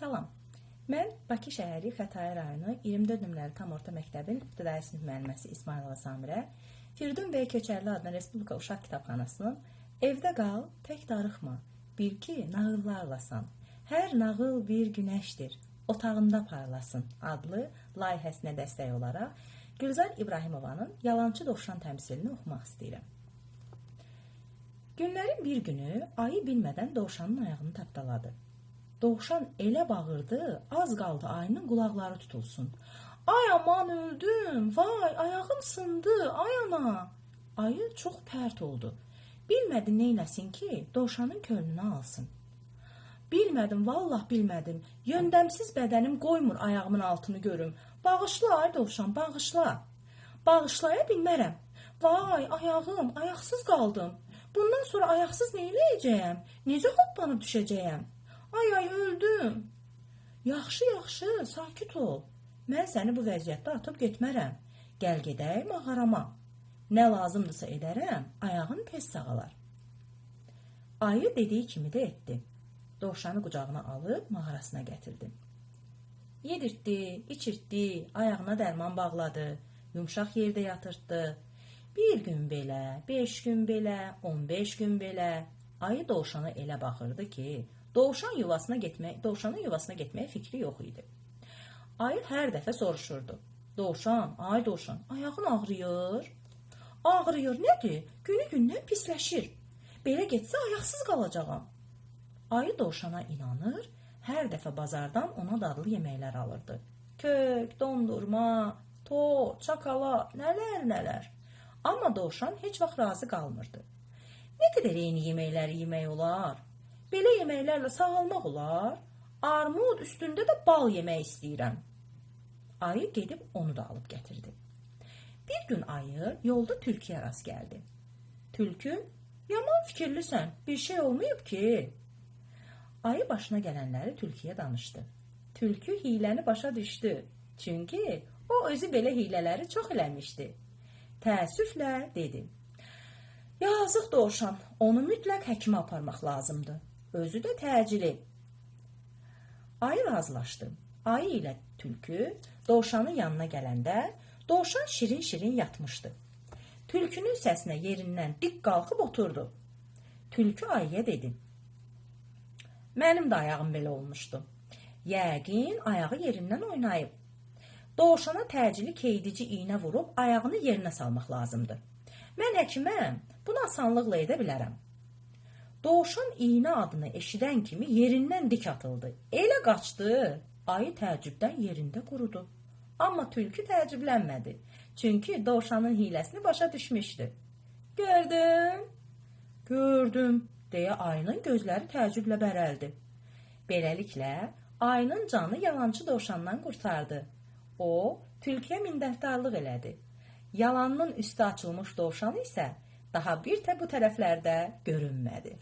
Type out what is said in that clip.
Salam. Mən Bakı şəhəri Xətai rayonu 24 nömrəli tam orta məktəbin ibtidai sinif müəlliməsi İsmailova Samirə Firidun bəy Köçərli adına Respublika Uşaq Kitabxanasının Evdə qal, tək darıxma. Bil ki, nağıllarlasan. Hər nağıl bir günəşdir. Otağında parlasın adlı layihəsinə dəstək olaraq Gülzar İbrahimovanın Yalançı Dovşan təmsilini oxumaq istəyirəm. Günlərin bir günü ayı bilmədən dovşanın ayağını tapdaladı. Dovşan elə bağırdı, az qaldı ayının qulaqları tutulsun. Ay aman öldüm, vay ayağım sındı, ay ana. Ayı çox pərt oldu. Bilmədi neyləsin ki, dovşanın könlünü alsın. Bilmədim, vallah bilmədim. Yöndəmsiz bədənim qoymur ayağımın altını görüm. Bağışla ay dovşan, bağışla. Bağışlaya bilmərəm. Vay, ayağım, ayaqsız qaldım. Bundan sonra ayaqsız nə edəcəyəm? Necə hoppanıb düşəcəyəm? Ay ay öldüm. Yaxşı, yaxşı, sakit ol. Mən səni bu vəziyyətdə atıb getmərəm. Gəl gedək mağarama. Nə lazımdırsa edərəm, ayağın tez sağalar. Ayı dediyi kimi də etdi. Dovşanı qucağına alıb mağarasına gətirdi. Yedirtdi, içirtdi, ayağına dərman bağladı, yumşaq yerdə yatırtdı. Bir gün belə, beş gün belə, on beş gün belə ayı dovşana elə baxırdı ki, dovşan yuvasına getmək, dovşanın yuvasına getməyə fikri yox idi. Ayı hər dəfə soruşurdu. Dovşan, ay dovşan, ayağın ağrıyır? Ağrıyır, nədir? Günü gündən pisləşir. Belə getsə ayaqsız qalacağam. Ayı dovşana inanır, hər dəfə bazardan ona dadlı yeməklər alırdı. Kök, dondurma, to, çakala, nələr, nələr. Amma dovşan heç vaxt razı qalmırdı. Nə qədər eyni yeməkləri yemək olar? Belə yeməklərlə sağalmaq olar? Armud üstündə də bal yemək istəyirəm. Ayı gedib onu da alıb gətirdi. Bir gün ayı yolda tülküyə rast gəldi. Tülkü, yaman fikirlisən, bir şey olmayıb ki. Ayı başına gələnləri tülküyə danışdı. Tülkü hiləni başa düşdü. Çünki o özü belə hilələri çox eləmişdi. Təəssüflə dedi. Yazıq dovşan, onu mütləq həkimə aparmaq lazımdır. Özü də təcili. Ayı razılaşdı. Ayı ilə tülkü dovşanın yanına gələndə dovşan şirin-şirin yatmışdı. Tülkünün səsinə yerindən dik qalxıb oturdu. Tülkü ayıya dedi: Mənim də ayağım belə olmuşdu. Yəqin ayağı yerindən oynayıb. Dovşana təcili keydici iynə vurub ayağını yerinə salmaq lazımdır. Mən həkiməm, bunu asanlıqla edə bilərəm. Dovşan iynə adını eşidən kimi yerindən dik atıldı. Elə qaçdı, ayı təəccübdən yerində qurudu. Amma tülkü təəccüblənmədi. Çünki dovşanın hiləsini başa düşmüşdü. Gördün? Gördüm, deyə ayının gözləri təəccüblə bərəldi. Beləliklə, ayının canı yalançı dovşandan qurtardı. O, tülküyə minnətdarlıq elədi. Yalanın üstü açılmış dovşan isə daha bir də bu tərəflərdə görünmədi.